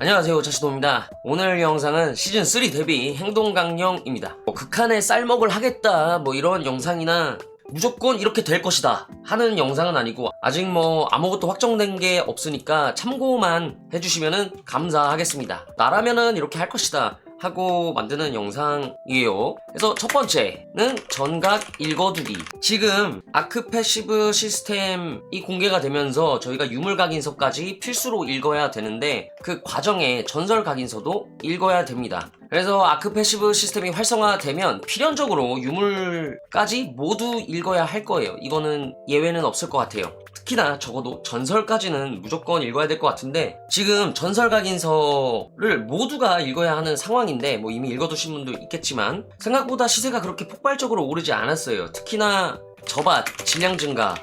안녕하세요 자시도입니다. 오늘 영상은 시즌3 데뷔 행동강령입니다. 뭐 극한의 쌀먹을 하겠다 뭐 이런 영상이나 무조건 이렇게 될 것이다 하는 영상은 아니고 아직 뭐 아무것도 확정된 게 없으니까 참고만 해주시면 감사하겠습니다. 나라면은 이렇게 할 것이다 하고 만드는 영상이에요. 그래서 첫 번째는 전각 읽어두기. 지금 아크 패시브 시스템이 공개가 되면서 저희가 유물 각인서까지 필수로 읽어야 되는데 그 과정에 전설 각인서도 읽어야 됩니다. 그래서 아크 패시브 시스템이 활성화되면 필연적으로 유물까지 모두 읽어야 할 거예요. 이거는 예외는 없을 것 같아요. 특히나 적어도 전설까지는 무조건 읽어야 될 것 같은데 지금 전설 각인서를 모두가 읽어야 하는 상황인데 뭐 이미 읽어두신 분도 있겠지만 생각보다 시세가 그렇게 폭발적으로 오르지 않았어요. 특히나 저밭, 질량 증가,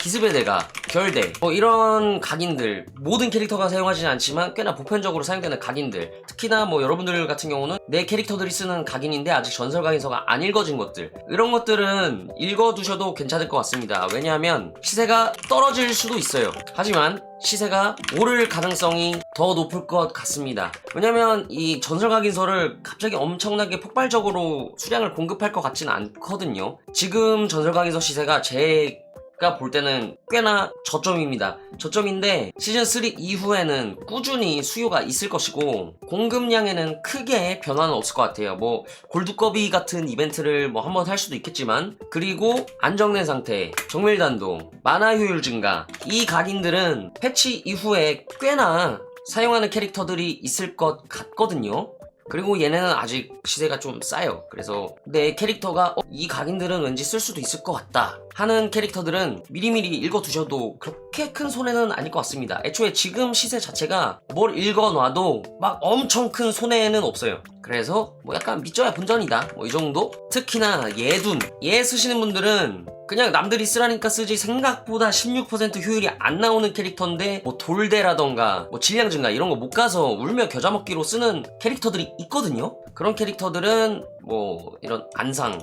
기습의 대가, 결대 뭐 이런 각인들 모든 캐릭터가 사용하지는 않지만 꽤나 보편적으로 사용되는 각인들 특히나 뭐 여러분들 같은 경우는 내 캐릭터들이 쓰는 각인인데 아직 전설 각인서가 안 읽어진 것들 이런 것들은 읽어두셔도 괜찮을 것 같습니다 왜냐하면 시세가 떨어질 수도 있어요 하지만 시세가 오를 가능성이 더 높을 것 같습니다. 왜냐면 이 전설 각인서를 갑자기 엄청나게 폭발적으로 수량을 공급할 것 같지는 않거든요. 지금 전설 각인서 시세가 제 가볼 때는 꽤나 저점입니다. 저점인데 시즌3 이후에는 꾸준히 수요가 있을 것이고 공급량에는 크게 변화는 없을 것 같아요. 뭐 골두꺼비 같은 이벤트를 뭐 한번 할 수도 있겠지만 그리고 안정된 상태, 정밀단도, 만화 효율 증가 이 각인들은 패치 이후에 꽤나 사용하는 캐릭터들이 있을 것 같거든요. 그리고 얘네는 아직 시세가 좀 싸요. 그래서 내 캐릭터가 어, 이 각인들은 왠지 쓸 수도 있을 것 같다 하는 캐릭터들은 미리미리 읽어두셔도 그렇게 큰 손해는 아닐 것 같습니다. 애초에 지금 시세 자체가 뭘 읽어놔도 막 엄청 큰 손해는 없어요. 그래서 뭐 약간 밑져야 본전이다 뭐 이 정도? 특히나 예둔 얘 쓰시는 분들은 그냥 남들이 쓰라니까 쓰지 생각보다 16% 효율이 안 나오는 캐릭터인데 뭐 돌대라던가 뭐 질량 증가 이런 거 못 가서 울며 겨자 먹기로 쓰는 캐릭터들이 있거든요. 그런 캐릭터들은 뭐 이런 안상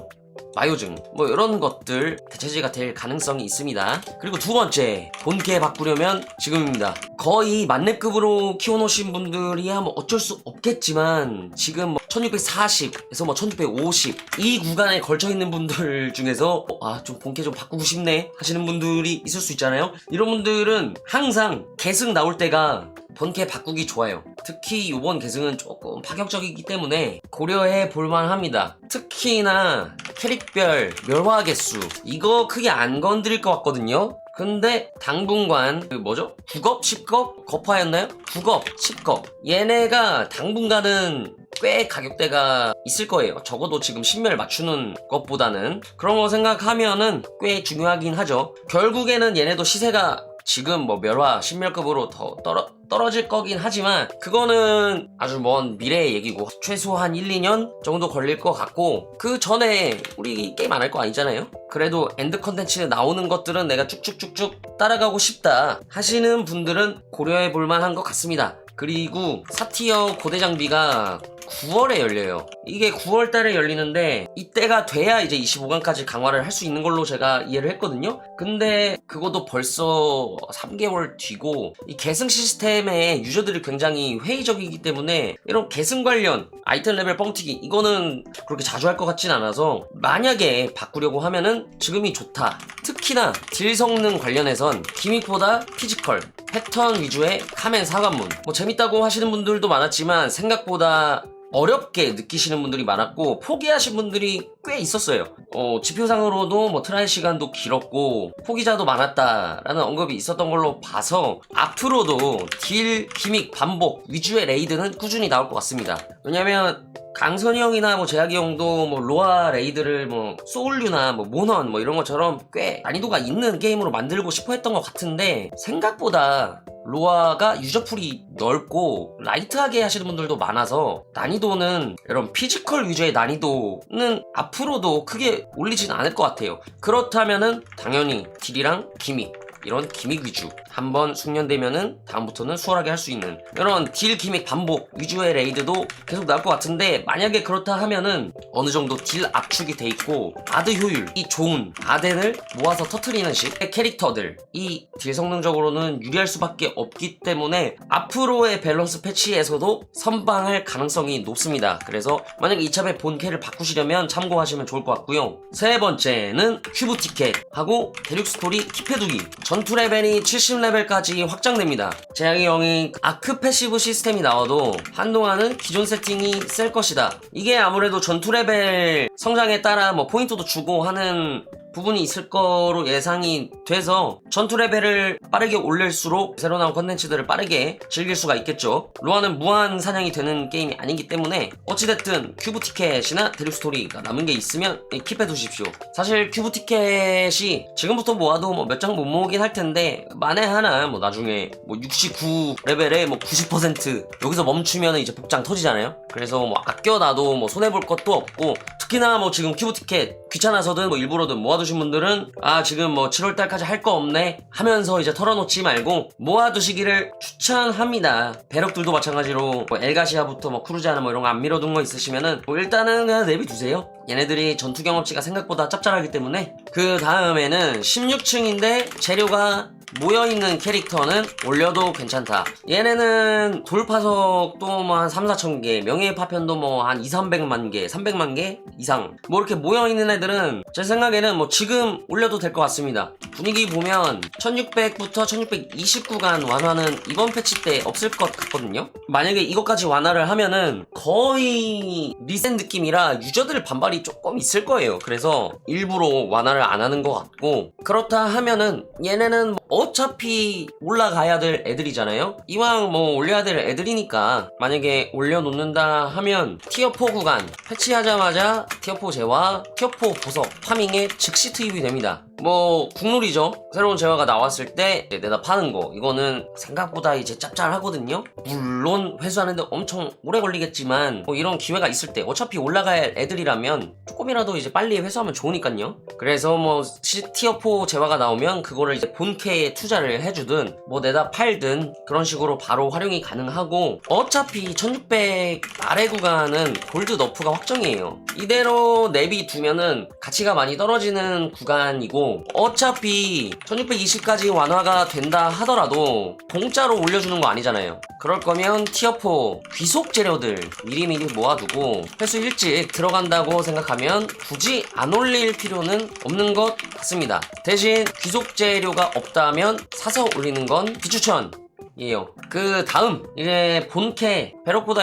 마요증 뭐 이런 것들 대체제가 될 가능성이 있습니다. 그리고 두 번째 본캐 바꾸려면 지금입니다. 거의 만렙급으로 키워놓으신 분들이야 뭐 어쩔 수 없겠지만 지금 뭐 1640에서 뭐 1650 이 구간에 걸쳐 있는 분들 중에서 아좀 본캐 좀 바꾸고 싶네 하시는 분들이 있을 수 있잖아요. 이런 분들은 항상 계승 나올 때가 본캐 바꾸기 좋아요. 특히 이번 계승은 조금 파격적이기 때문에 고려해 볼만 합니다. 특히나 캐릭별 멸화 개수 이거 크게 안 건드릴 것 같거든요. 근데 당분간 그 뭐죠? 9겁? 10겁? 겁화였나요? 9겁, 10겁 얘네가 당분간은 꽤 가격대가 있을 거예요. 적어도 지금 신멸 맞추는 것보다는 그런 거 생각하면은 꽤 중요하긴 하죠. 결국에는 얘네도 시세가 지금 뭐 멸화 신멸급으로 더 떨어, 떨어질 거긴 하지만 그거는 아주 먼 미래의 얘기고 최소한 1, 2년 정도 걸릴 것 같고 그 전에 우리 게임 안 할 거 아니잖아요? 그래도 엔드 컨텐츠 나오는 것들은 내가 쭉쭉쭉쭉 따라가고 싶다 하시는 분들은 고려해 볼 만한 것 같습니다. 그리고 사티어 고대 장비가 9월에 열려요. 이게 9월 달에 열리는데 이때가 돼야 이제 25강까지 강화를 할 수 있는 걸로 제가 이해를 했거든요. 근데 그것도 벌써 3개월 뒤고 이 계승 시스템에 유저들이 굉장히 회의적이기 때문에 이런 계승 관련 아이템 레벨 뻥튀기 이거는 그렇게 자주 할 것 같진 않아서 만약에 바꾸려고 하면은 지금이 좋다. 특히나 딜 성능 관련해선 기믹보다 피지컬 패턴 위주의 카멘 사관문 뭐 재밌다고 하시는 분들도 많았지만 생각보다 어렵게 느끼시는 분들이 많았고 포기하신 분들이 꽤 있었어요. 어, 지표상으로도 뭐 트라이 시간도 길었고 포기자도 많았다라는 언급이 있었던 걸로 봐서 앞으로도 딜, 기믹, 반복 위주의 레이드는 꾸준히 나올 것 같습니다. 왜냐면 강선이 형이나 뭐 제약이 형도 뭐 로아 레이드를 뭐 소울류나 뭐 모넌 뭐 이런 것처럼 꽤 난이도가 있는 게임으로 만들고 싶어 했던 것 같은데 생각보다 로아가 유저풀이 넓고 라이트하게 하시는 분들도 많아서 난이도는 이런 피지컬 위주의 난이도는 앞으로도 크게 올리진 않을 것 같아요. 그렇다면은 당연히 딜이랑 기믹 이런 기믹 위주. 한번 숙련되면은 다음부터는 수월하게 할 수 있는 이런 딜 기믹 반복 위주의 레이드도 계속 나올 것 같은데 만약에 그렇다 하면은 어느 정도 딜 압축이 돼 있고 아드 효율 이 좋은 아덴을 모아서 터트리는 식의 캐릭터들 이 딜 성능적으로는 유리할 수밖에 없기 때문에 앞으로의 밸런스 패치에서도 선방할 가능성이 높습니다. 그래서 만약에 이참에 본캐를 바꾸시려면 참고하시면 좋을 것 같고요. 세 번째는 큐브 티켓하고 대륙 스토리 킵해두기 전투 레벨이 70레벨까지 확장됩니다. 제약의 영이 아크 패시브 시스템이 나와도 한동안은 기존 세팅이 셀 것이다. 이게 아무래도 전투 레벨 성장에 따라 뭐 포인트도 주고 하는 부분이 있을 거로 예상이 돼서 전투 레벨을 빠르게 올릴수록 새로 나온 컨텐츠들을 빠르게 즐길 수가 있겠죠. 로아는 무한 사냥이 되는 게임이 아니기 때문에 어찌됐든 큐브 티켓이나 대륙 스토리가 남은 게 있으면 킵해 두십시오. 사실 큐브 티켓이 지금부터 모아도 뭐 몇 장 못 모으긴 할 텐데 만에 하나 뭐 나중에 뭐 69 레벨에 뭐 90% 여기서 멈추면 이제 복장 터지잖아요. 그래서 뭐 아껴놔도 뭐 손해 볼 것도 없고 특히나 뭐 지금 큐브 티켓 귀찮아서든 뭐 일부러든 모아두신 분들은 아 지금 뭐 7월달까지 할 거 없네 하면서 이제 털어놓지 말고 모아두시기를 추천합니다. 배럭들도 마찬가지로 뭐 엘가시아부터 뭐 크루자나 뭐 이런 거 안 밀어둔 거 있으시면은 뭐 일단은 그냥 내비두세요. 얘네들이 전투 경험치가 생각보다 짭짤하기 때문에 그 다음에는 16층인데 재료가 모여있는 캐릭터는 올려도 괜찮다. 얘네는 돌파석도 뭐 한 3, 4천 개, 명예의 파편도 뭐 한 2, 300만 개, 300만 개 이상. 뭐 이렇게 모여있는 애들은 제 생각에는 뭐 지금 올려도 될 것 같습니다. 분위기 보면 1600부터 1629간 완화는 이번 패치 때 없을 것 같거든요. 만약에 이것까지 완화를 하면은 거의 리셋 느낌이라 유저들 반발이 조금 있을 거예요. 그래서 일부러 완화를 안 하는 것 같고 그렇다 하면은 얘네는 뭐 어차피 올라가야 될 애들이잖아요. 이왕 뭐 올려야 될 애들이니까 만약에 올려놓는다 하면 티어4 구간 패치하자마자 티어4 재화, 티어4 보석 파밍에 즉시 투입이 됩니다. 뭐 국룰이죠. 새로운 재화가 나왔을 때 내다 파는 거 이거는 생각보다 이제 짭짤하거든요. 물론 회수하는데 엄청 오래 걸리겠지만 뭐 이런 기회가 있을 때 어차피 올라갈 애들이라면 조금이라도 이제 빨리 회수하면 좋으니까요. 그래서 뭐 시- 티어4 재화가 나오면 그거를 이제 본캐에 투자를 해주든 뭐 내다 팔든 그런 식으로 바로 활용이 가능하고 어차피 1600 아래 구간은 골드 너프가 확정이에요. 이대로 내비 두면은 가치가 많이 떨어지는 구간이고 어차피 1620까지 완화가 된다 하더라도 공짜로 올려주는 거 아니잖아요. 그럴 거면 티어4 귀속 재료들 미리미리 모아두고 회수 일찍 들어간다고 생각하면 굳이 안 올릴 필요는 없는 것 같습니다. 대신 귀속 재료가 없다면 사서 올리는 건 비추천. 이에요. 그 다음 이제 본캐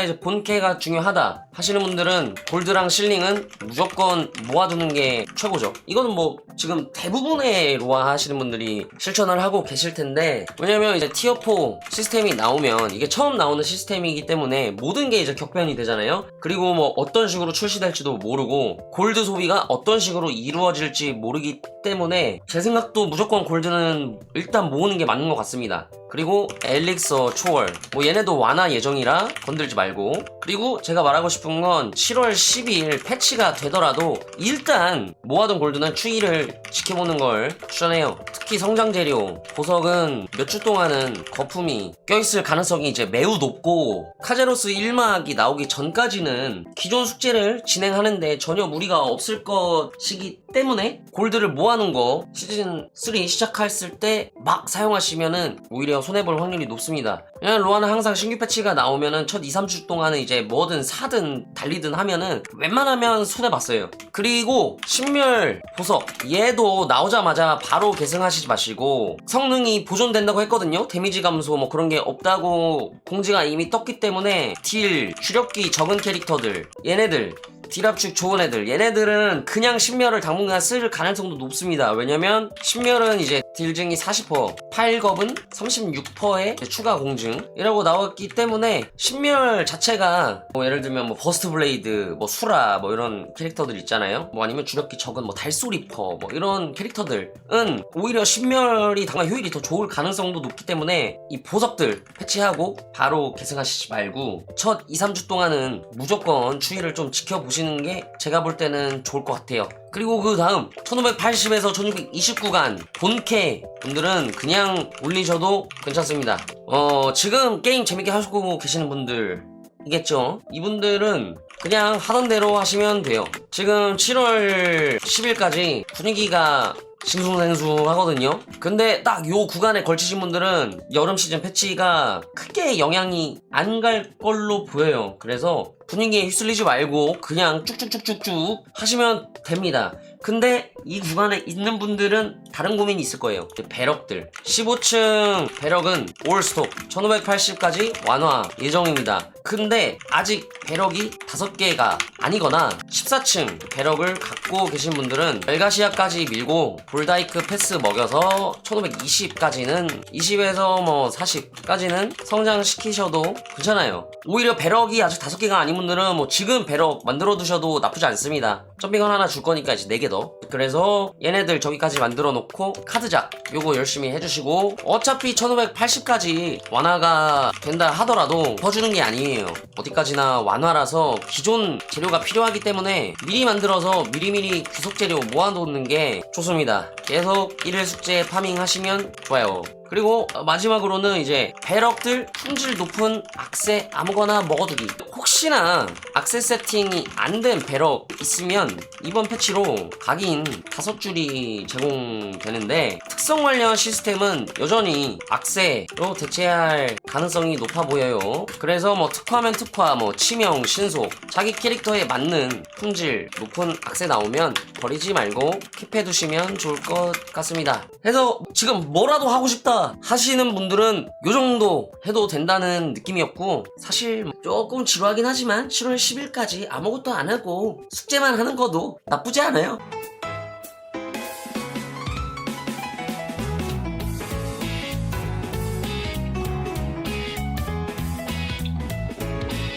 이제 본캐가 중요하다 하시는 분들은 골드랑 실링은 무조건 모아두는 게 최고죠. 이거는 뭐 지금 대부분의 로아 하시는 분들이 실천을 하고 계실 텐데 왜냐면 이제 티어 4 시스템이 나오면 이게 처음 나오는 시스템이기 때문에 모든 게 이제 격변이 되잖아요. 그리고 뭐 어떤 식으로 출시될지도 모르고 골드 소비가 어떤 식으로 이루어질지 모르기 때문에 제 생각도 무조건 골드는 일단 모으는 게 맞는 것 같습니다. 그리고 엘릭서 초월. 뭐 얘네도 완화 예정이라 건들지 말고. 그리고 제가 말하고 싶은 건 7월 12일 패치가 되더라도 일단 모아둔 골드는 추이를 지켜보는 걸 추천해요. 특히 성장 재료 보석은 몇 주 동안은 거품이 껴있을 가능성이 이제 매우 높고 카제로스 1막이 나오기 전까지는 기존 숙제를 진행하는데 전혀 무리가 없을 것이기 때문에 골드를 모아놓은 거 시즌 3 시작했을 때 막 사용하시면은 오히려 손해볼 확률이 높습니다. 왜냐면 로아는 항상 신규 패치가 나오면은 첫 2, 3주 동안은 이제 뭐든 사든 달리든 하면은 웬만하면 손해봤어요. 그리고 신멸 보석 얘도 나오자마자 바로 계승하시지 마시고 성능이 보존된다고 했거든요. 데미지 감소 뭐 그런 게 없다고 공지가 이미 떴기 때문에 딜, 주력기 적은 캐릭터들 얘네들 딜압축 좋은 애들. 얘네들은 그냥 신멸을 당분간 쓸 가능성도 높습니다. 왜냐면 신멸은 이제 딜증이 40% 8겁은 36%의 추가 공증 이라고 나왔기 때문에 신멸 자체가 뭐 예를 들면 뭐 버스트 블레이드 뭐 수라 뭐 이런 캐릭터들 있잖아요. 뭐 아니면 주력기 적은 뭐 달소리퍼 뭐 이런 캐릭터들은 오히려 신멸이 당장 효율이 더 좋을 가능성도 높기 때문에 이 보석들 패치하고 바로 계승하시지 말고 첫 2, 3주 동안은 무조건 추이를 좀 지켜보시는 보시는 게 제가 볼 때는 좋을 것 같아요. 그리고 그 다음 1580에서 1629간 본캐 분들은 그냥 올리셔도 괜찮습니다. 어, 지금 게임 재밌게 하시고 계시는 분들 이겠죠? 이분들은 그냥 하던 대로 하시면 돼요. 지금 7월 10일까지 분위기가 싱숭생숭하거든요. 근데 딱 요 구간에 걸치신 분들은 여름 시즌 패치가 크게 영향이 안 갈 걸로 보여요. 그래서 분위기에 휩쓸리지 말고 그냥 쭉쭉쭉쭉쭉 하시면 됩니다. 근데 이 구간에 있는 분들은 다른 고민이 있을 거예요. 배럭들. 15층 배럭은 올스톱 1580까지 완화 예정입니다. 근데 아직 배럭이 5개가 아니거나 14층 배럭을 갖고 계신 분들은 벨가시아까지 밀고 볼다이크 패스 먹여서 1520까지는 20에서 뭐 40까지는 성장시키셔도 괜찮아요. 오히려 배럭이 아직 5개가 아닌 분들은 뭐 지금 배럭 만들어 두셔도 나쁘지 않습니다. 점핑건 하나 줄 거니까 이제 4개 더. 그래서 얘네들 저기까지 만들어 놓고 카드작 요거 열심히 해주시고 어차피 1580까지 완화가 된다 하더라도 더 주는 게 아니에요. 어디까지나 완화라서 기존 재료가 필요하기 때문에 미리 만들어서 미리미리 귀속 재료 모아놓는 게 좋습니다. 계속 1일 숙제 파밍 하시면 좋아요. 그리고 마지막으로는 이제 배럭들 품질 높은 악세 아무거나 먹어두기. 혹시나 악세 세팅이 안 된 배럭 있으면 이번 패치로 각인 다섯 줄이 제공되는데 특성 관련 시스템은 여전히 악세로 대체할 가능성이 높아 보여요. 그래서 뭐 특화면 특화 뭐 치명 신속 자기 캐릭터에 맞는 품질 높은 악세 나오면 버리지 말고 킵해 두시면 좋을 것 같습니다. 그래서 지금 뭐라도 하고 싶다 하시는 분들은 요 정도 해도 된다는 느낌이었고 사실 뭐 조금 지루하긴 하지만 7월 10일까지 아무것도 안 하고 숙제만 하는 것도 나쁘지 않아요